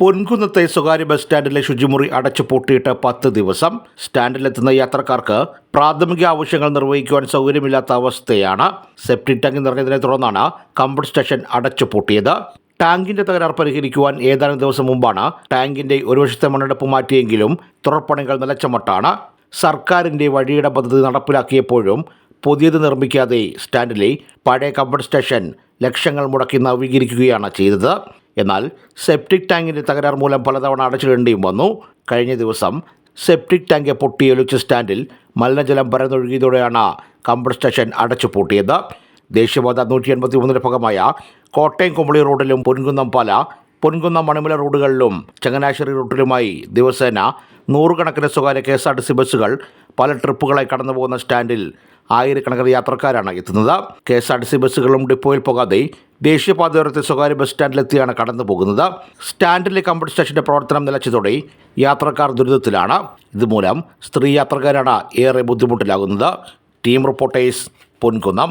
പൊൻകുന്നത്തെ സ്വകാര്യ ബസ് സ്റ്റാൻഡിലെ ശുചിമുറി അടച്ചു പൂട്ടിയിട്ട് പത്ത് ദിവസം. സ്റ്റാൻഡിലെത്തുന്ന യാത്രക്കാർക്ക് പ്രാഥമിക ആവശ്യങ്ങൾ നിർവഹിക്കുവാൻ സൗകര്യമില്ലാത്ത അവസ്ഥയാണ്. സെപ്റ്റി ടാങ്ക് നിറഞ്ഞതിനെ തുടർന്നാണ് കംഫർട്ട് സ്റ്റേഷൻ അടച്ചു പൂട്ടിയത്. ടാങ്കിന്റെ തകരാർ പരിഹരിക്കുവാൻ ഏതാനും ദിവസം മുമ്പാണ് ടാങ്കിന്റെ ഒരു വശത്തെ മണ്ണെടുപ്പ് മാറ്റിയെങ്കിലും തുറപ്പണികൾ നിലച്ചമട്ടാണ്. സർക്കാരിന്റെ വഴിയുടെ പദ്ധതി നടപ്പിലാക്കിയപ്പോഴും പുതിയത് നിർമ്മിക്കാതെ സ്റ്റാൻഡിലെ പഴയ കമ്പൺ സ്റ്റേഷൻ ലക്ഷങ്ങൾ മുടക്കി നവീകരിക്കുകയാണ് ചെയ്തത്. എന്നാൽ സെപ്റ്റിക് ടാങ്കിന്റെ തകരാർ മൂലം പലതവണ അടച്ചിടേണ്ടിയും വന്നു. കഴിഞ്ഞ ദിവസം സെപ്റ്റിക് ടാങ്ക് പൊട്ടിയൊലിച്ച സ്റ്റാൻഡിൽ മലിനജലം പരന്നൊഴുകിയതോടെയാണ് കമ്പൺ സ്റ്റേഷൻ അടച്ചു പൂട്ടിയത്. ദേശീയപാത നൂറ്റി എൺപത്തി മൂന്നിന്റെ ഭാഗമായ കോട്ടയം കുമളി റോഡിലും പൊൻകുന്നം പാല പൊൻകുന്നം മണിമല റോഡുകളിലും ചങ്ങനാശ്ശേരി റൂട്ടിലുമായി ദിവസേന നൂറുകണക്കിന് സ്വകാര്യ K S R T C ബസ്സുകൾ പല ട്രിപ്പുകളായി കടന്നു പോകുന്ന സ്റ്റാൻഡിൽ ആയിരക്കണക്കിന് യാത്രക്കാരാണ് എത്തുന്നത്. K S R T C ബസ്സുകളും ഡിപ്പോയിൽ പോകാതെ ദേശീയപാതയോരത്തെ സ്വകാര്യ ബസ് സ്റ്റാൻഡിലെത്തിയാണ് കടന്നു പോകുന്നത്. സ്റ്റാൻഡിലെ കമ്പഡ് സ്റ്റേഷന്റെ പ്രവർത്തനം നിലച്ചതോടെ യാത്രക്കാർ ദുരിതത്തിലാണ്. ഇതുമൂലം സ്ത്രീ യാത്രക്കാരാണ് ഏറെ ബുദ്ധിമുട്ടിലാകുന്നത്. Team reporters Ponkunnam.